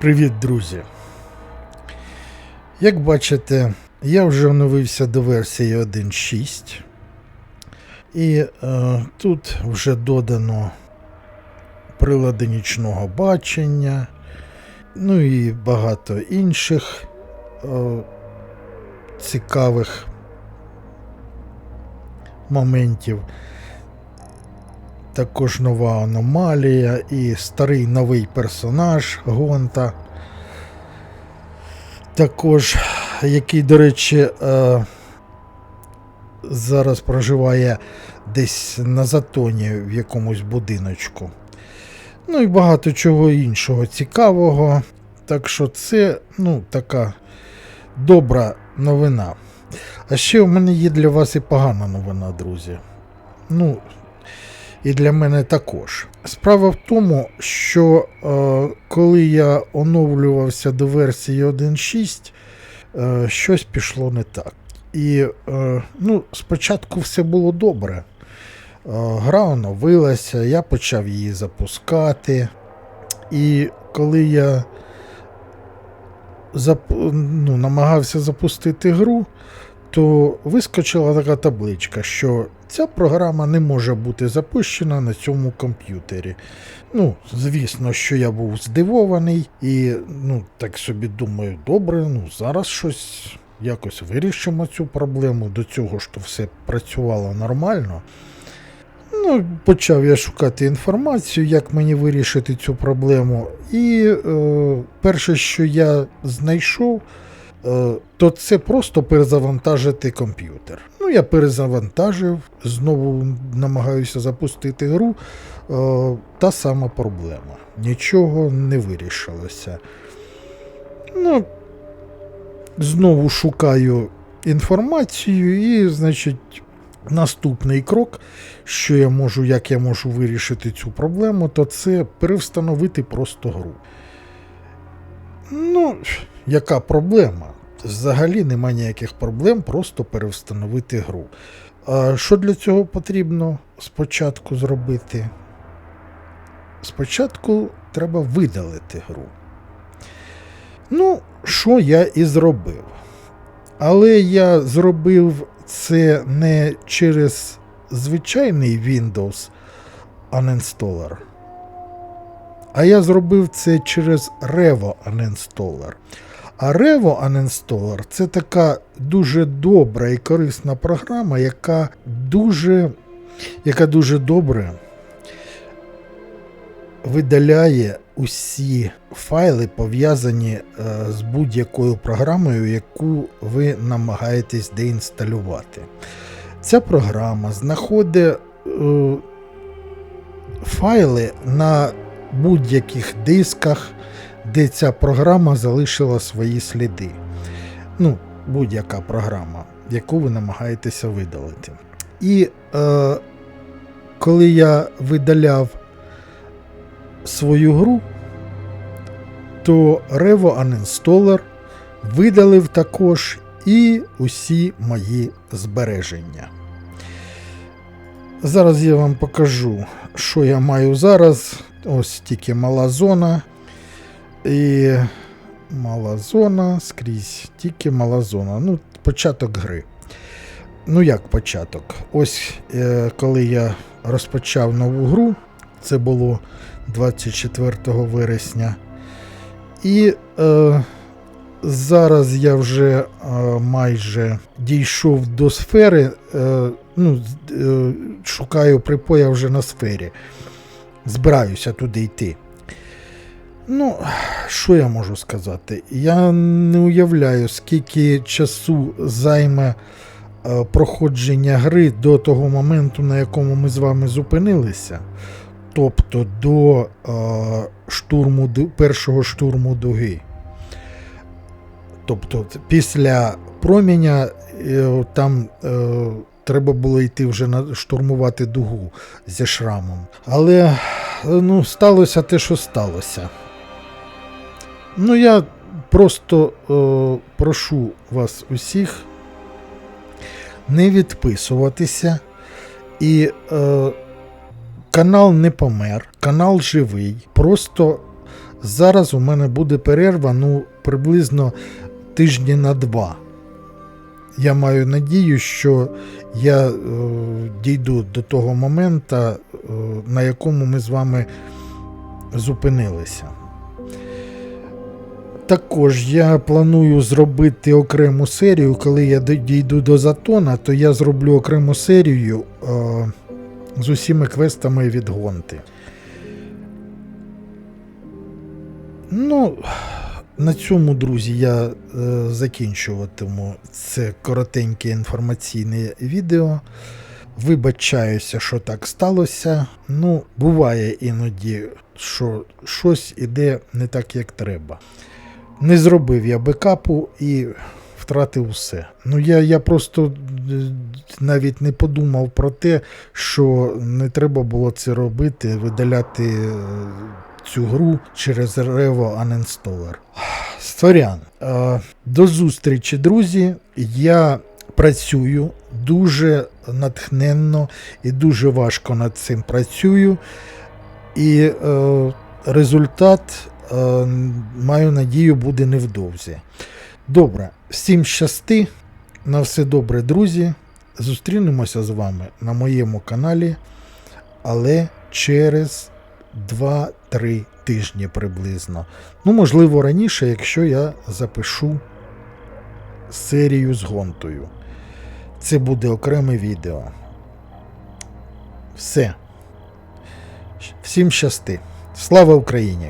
Привіт, друзі! Як бачите, я вже оновився до версії 1.6. І е, тут вже додано прилади нічного бачення, ну і багато інших е, цікавих моментів. Також нова аномалія і старий новий персонаж Гонта. Також, який, до речі, е, зараз проживає десь на затоні в якомусь будиночку. Ну і багато чого іншого цікавого. Так що це ну, така добра новина. А ще у мене є для вас і погана новина, друзі. Ну, і для мене також. Справа в тому, що е, коли я оновлювався до версії 1.6, е, щось пішло не так. І е, ну, спочатку все було добре. Е, гра оновилася, я почав її запускати. І коли я зап... ну, намагався запустити гру, то вискочила така табличка, що ця програма не може бути запущена на цьому комп'ютері. Ну, звісно, що я був здивований і ну, так собі думаю, добре, ну зараз щось якось вирішимо цю проблему. До цього то все працювало нормально. Ну, почав я шукати інформацію, як мені вирішити цю проблему. І е, перше, що я знайшов, то це просто перезавантажити комп'ютер. Ну, я перезавантажив, знову намагаюся запустити гру. Е, та сама проблема. Нічого не вирішилося. Ну, знову шукаю інформацію, і, значить, наступний крок, що я можу, як я можу вирішити цю проблему, то це перевстановити просто гру. Ну, яка проблема? Взагалі немає ніяких проблем, просто перевстановити гру. А що для цього потрібно спочатку зробити? Спочатку треба видалити гру. Ну, що я і зробив. Але я зробив це не через звичайний Windows Uninstaller, а я зробив це через Revo Uninstaller. А Revo Uninstaller це така дуже добра і корисна програма, яка дуже, яка дуже добре видаляє усі файли, пов'язані е, з будь-якою програмою, яку ви намагаєтесь деінсталювати. Ця програма знаходить е, файли на будь-яких дисках, де ця програма залишила свої сліди. Ну, будь-яка програма, яку ви намагаєтеся видалити. І е, коли я видаляв свою гру, то Revo Uninstaller видалив також і усі мої збереження. Зараз я вам покажу, що я маю зараз. Ось тільки мала зона. І мала зона, скрізь, тільки мала зона. Ну, початок гри. Ну, як початок? Ось е, коли я розпочав нову гру, це було 24 вересня. І е, зараз я вже е, майже дійшов до сфери. Е, ну, е, Шукаю припоя вже на сфері. Збираюся туди йти. Ну, що я можу сказати? Я не уявляю, скільки часу займе е, проходження гри до того моменту, на якому ми з вами зупинилися. Тобто до е, штурму, першого штурму дуги. Тобто, після проміння е, там треба було йти вже на штурмувати дугу зі шрамом. Але ну, сталося те, що сталося. Ну, я просто е, прошу вас усіх не відписуватися і. Е, Канал не помер, канал живий. Просто Зараз у мене буде перерва ну, приблизно тижні на два. Я маю надію, що я е, дійду до того моменту, е, на якому ми з вами зупинилися. Також я планую зробити окрему серію. Коли я дійду до Затона, то я зроблю окрему серію е, з усіма квестами від Гонти. Ну, на цьому, друзі, я е, закінчуватиму це коротеньке інформаційне відео. Вибачаюся, що так сталося. Ну, буває іноді, що щось іде не так, як треба. Не зробив я бекапу і втратив все. Ну, я, я просто е, навіть не подумав про те, що не треба було це робити, видаляти е, цю гру через Revo Uninstaller. Сорян. Е, До зустрічі, друзі. Я працюю дуже натхненно і дуже важко над цим працюю. І е, результат, маю надію, буде невдовзі. Добре, всім щасти. На все добре, друзі. Зустрінемося з вами на моєму каналі, але через 2-3 тижні приблизно. Ну, можливо, раніше, якщо я запишу серію з гонтою. Це буде окреме відео. Все. Всім щасти. Слава Україні!